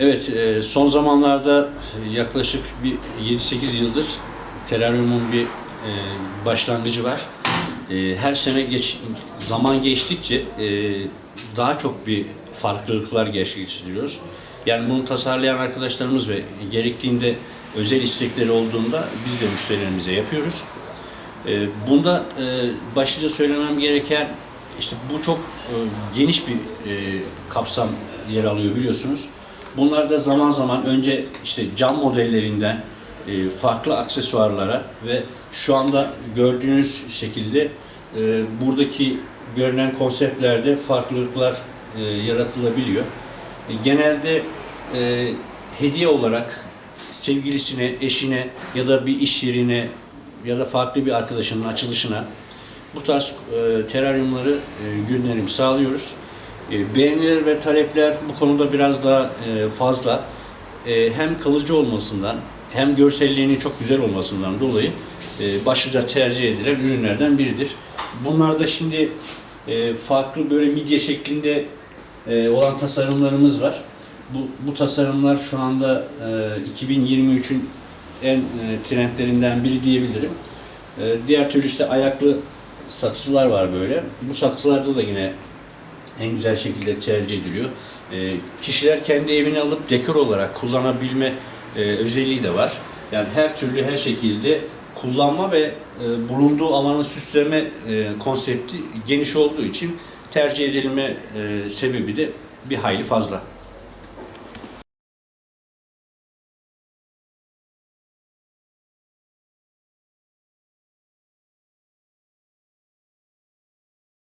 Evet, e, son zamanlarda yaklaşık bir 7-8 yıldır teraryumun bir e, başlangıcı var. E, Her sene geç, zaman geçtikçe daha çok bir farklılıklar gerçekleştiriyoruz. Yani bunu tasarlayan arkadaşlarımız ve gerektiğinde özel istekleri olduğunda biz de müşterilerimize yapıyoruz. Bunda başlıca söylemem gereken işte bu çok geniş bir kapsam yer alıyor biliyorsunuz. Bunlar da zaman zaman önce işte cam modellerinden e, farklı aksesuarlara ve şu anda gördüğünüz şekilde e, buradaki görünen konseptlerde farklılıklar e, yaratılabiliyor. Genelde hediye olarak sevgilisine, eşine ya da bir iş yerine ya da farklı bir arkadaşının açılışına bu tarz teraryumları gönderim sağlıyoruz. E, beğeniler ve talepler bu konuda biraz daha e, fazla. E, hem kalıcı olmasından hem görselliğinin çok güzel olmasından dolayı e, başlıca tercih edilen ürünlerden biridir. Bunlarda şimdi farklı böyle midye şeklinde olan tasarımlarımız var. Bu, bu tasarımlar şu anda e, 2023'ün en trendlerinden biri diyebilirim. Diğer türlü işte ayaklı saksılar var böyle. Bu saksılarda da yine en güzel şekilde tercih ediliyor. E, kişiler kendi evine alıp dekor olarak kullanabilme e, özelliği de var. Yani her türlü her şekilde kullanma ve e, bulunduğu alanı süsleme e, konsepti geniş olduğu için tercih edilme e, sebebi de bir hayli fazla.